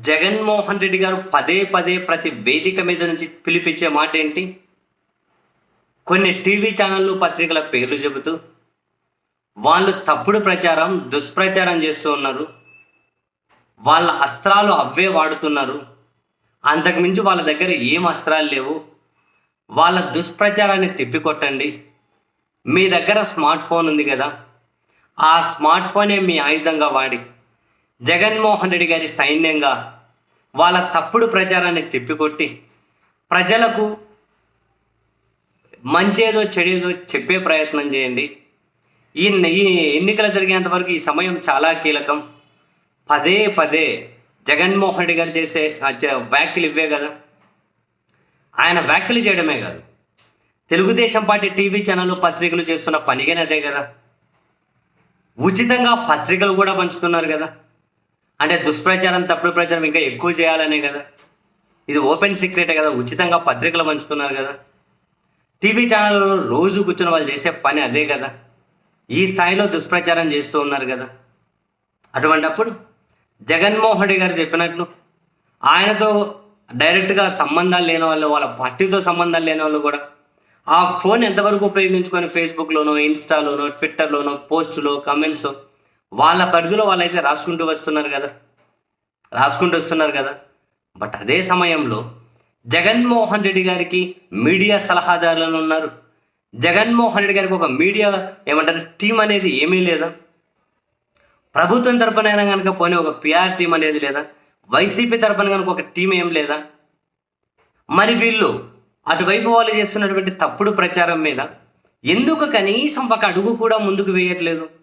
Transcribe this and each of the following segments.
జగన్మోహన్ రెడ్డి గారు పదే పదే ప్రతి వేదిక మీద నుంచి పిలిపించే మాట ఏంటి? కొన్ని టీవీ ఛానళ్ళు పత్రికల పేర్లు చెబుతూ వాళ్ళు తప్పుడు ప్రచారం దుష్ప్రచారం చేస్తూ ఉన్నారు. వాళ్ళ అస్త్రాలు అవే వాడుతున్నారు. అంతకుమించి వాళ్ళ దగ్గర ఏం అస్త్రాలు లేవు. వాళ్ళ దుష్ప్రచారాన్ని తిప్పికొట్టండి. మీ దగ్గర స్మార్ట్ ఫోన్ ఉంది కదా. ఆ స్మార్ట్ ఫోనే మీ ఆయుధంగా వాడి. జగన్మోహన్ రెడ్డి గారి సైన్యంగా వాళ్ళ తప్పుడు ప్రచారాన్ని తిప్పికొట్టి ప్రజలకు మంచేదో చెడేదో చెప్పే ప్రయత్నం చేయండి. ఈ ఈ ఎన్నికలు జరిగేంత వరకు ఈ సమయం చాలా కీలకం. పదే పదే జగన్మోహన్ రెడ్డి గారు చేసే వ్యాఖ్యలు ఇవ్వే కదా. ఆయన వ్యాఖ్యలు చేయడమే కాదు. తెలుగుదేశం పార్టీ టీవీ ఛానల్ పత్రికలు చేస్తున్న పనిగానే అదే కదా. ఉచితంగా పత్రికలు కూడా పంచుతున్నారు కదా. అంటే దుష్ప్రచారం తప్పుడు ప్రచారం ఇంకా ఎక్కువ చేయాలనే కదా. ఇది ఓపెన్ సీక్రెటే కదా ఉచితంగా పత్రికలు పంచుతున్నారు కదా. టీవీ ఛానల్లో రోజు కూర్చుని వాళ్ళు చేసే పని అదే కదా. ఈ స్థాయిలో దుష్ప్రచారం చేస్తూ ఉన్నారు కదా. అటువంటప్పుడు జగన్మోహన్ రెడ్డి గారు చెప్పినట్లు ఆయనతో డైరెక్ట్గా సంబంధాలు లేని వాళ్ళు వాళ్ళ పార్టీతో సంబంధాలు లేని వాళ్ళు కూడా ఆ ఫోన్ ఎంతవరకు ఉపయోగించుకొని ఫేస్బుక్లోనో ఇన్స్టాలోనో ట్విట్టర్లోనో పోస్టులో కమెంట్స్ వాళ్ళ పరిధిలో వాళ్ళైతే రాసుకుంటూ వస్తున్నారు కదా. రాసుకుంటూ వస్తున్నారు కదా. బట్ అదే సమయంలో జగన్మోహన్ రెడ్డి గారికి మీడియా సలహాదారులను ఉన్నారు. జగన్మోహన్ రెడ్డి గారికి ఒక మీడియా ఏమంటారు టీం అనేది ఏమీ లేదా? ప్రభుత్వం తరపున కనుక పోనీ ఒక పిఆర్ టీం అనేది లేదా? వైసీపీ తరపున కనుక ఒక టీం ఏం లేదా? మరి వీళ్ళు అటువైపు వాళ్ళు చేస్తున్నటువంటి తప్పుడు ప్రచారం మీద ఎందుకు కనీసం ఒక అడుగు కూడా ముందుకు వేయట్లేదు?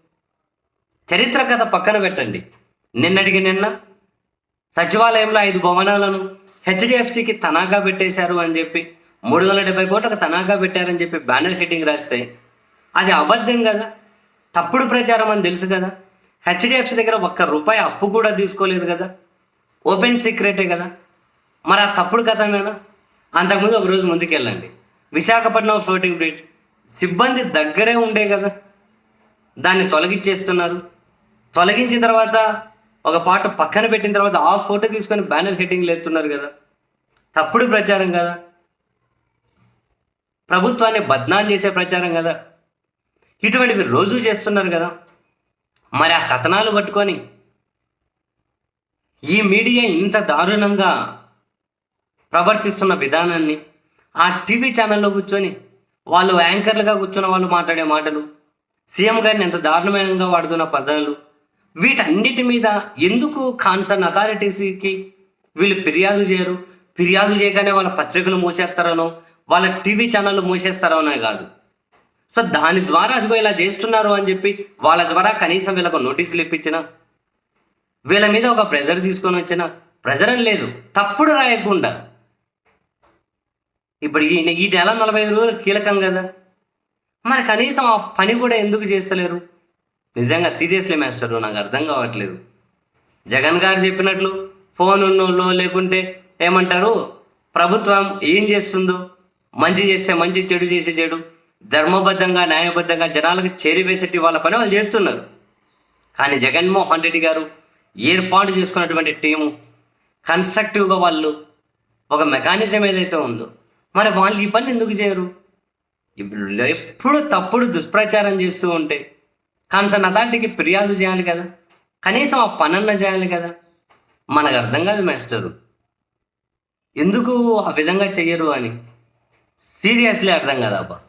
చరిత్ర కథ పక్కన పెట్టండి. నిన్నటికి నిన్న సచివాలయంలో ఐదు భవనాలను హెచ్డిఎఫ్సికి తనాగా పెట్టేశారు అని చెప్పి మూడు వందల డెబ్బై కోట్లకు తనాగా పెట్టారని చెప్పి బ్యానర్ హెడ్డింగ్ రాస్తే అది అబద్ధం కదా? తప్పుడు ప్రచారం అని తెలుసు కదా? హెచ్డిఎఫ్సి దగ్గర ఒక్క రూపాయి అప్పు కూడా తీసుకోలేదు కదా? ఓపెన్ సీక్రెటే కదా? మరి ఆ తప్పుడు కథమేనా అంతకుముందు ఒకరోజు ముందుకెళ్ళండి. విశాఖపట్నం ఫ్లోటింగ్ బ్రిడ్జ్ సిబ్బంది దగ్గరే ఉండే కదా? దాన్ని తొలగించేస్తున్నారు తొలగించిన తర్వాత ఒక పాట పక్కన పెట్టిన తర్వాత ఆ ఫోటో తీసుకొని బ్యానర్ హెడ్డింగ్లు ఎత్తున్నారు కదా. తప్పుడు ప్రచారం కదా. ప్రభుత్వాన్ని బద్నాలు చేసే ప్రచారం కదా. ఇటువంటివి రోజు చేస్తున్నారు కదా. మరి ఆ కథనాలు పట్టుకొని ఈ మీడియా ఇంత దారుణంగా ప్రవర్తిస్తున్న విధానాన్ని ఆ టీవీ ఛానల్లో కూర్చొని వాళ్ళు యాంకర్లుగా కూర్చున్న వాళ్ళు మాట్లాడే మాటలు సీఎం గారిని ఎంత దారుణంగా వాడుతున్న పదాలు వీటన్నిటి మీద ఎందుకు కాన్సర్న్ అథారిటీస్కి వీళ్ళు ఫిర్యాదు చేయరు? ఫిర్యాదు చేయగానే వాళ్ళ పత్రికలు మూసేస్తారనో వాళ్ళ టీవీ ఛానళ్ళు మూసేస్తారనో కాదు. సో దాని ద్వారా అదిగో ఇలా చేస్తున్నారు అని చెప్పి వాళ్ళ ద్వారా కనీసం వీళ్ళకు నోటీసులు ఇప్పించిన వీళ్ళ మీద ఒక ప్రెజర్ తీసుకొని వచ్చిన ప్రెజర్ అని లేదు. తప్పుడు రాయకుండా. ఇప్పుడు ఈ ఈ నెల నలభై ఐదు రోజులు కీలకం కదా. మరి కనీసం ఆ పని కూడా ఎందుకు చేస్తలేరు? నిజంగా సీరియస్లీ మాస్టర్ నాకు అర్థం కావట్లేదు. జగన్ గారు చెప్పినట్లు ఫోన్ ఉన్నోళ్ళు లేకుంటే ఏమంటారు? ప్రభుత్వం ఏం చేస్తుందో? మంచి చేస్తే మంచి చెడు చేసే చెడు. ధర్మబద్ధంగా న్యాయబద్ధంగా జనాలకు చేరివేసేటి వాళ్ళ పని వాళ్ళు చేస్తున్నారు. కానీ జగన్మోహన్ రెడ్డి గారు ఏర్పాటు చేసుకున్నటువంటి టీము కన్స్ట్రక్టివ్గా వాళ్ళు ఒక మెకానిజం ఏదైతే ఉందో మరి వాళ్ళు ఈ పని ఎందుకు చేయరు? ఇప్పుడు ఎప్పుడు తప్పుడు దుష్ప్రచారం చేస్తూ ఉంటే కన్సర్న్ అథారిటీకి ఫిర్యాదు చేయాలి కదా. కనీసం ఆ పనన్న చేయాలి కదా. మనకు అర్థం కాదు మాస్టరు. ఎందుకు ఆ విధంగా చెయ్యరు అని? సీరియస్లీ అర్థం కాదు అబ్బా.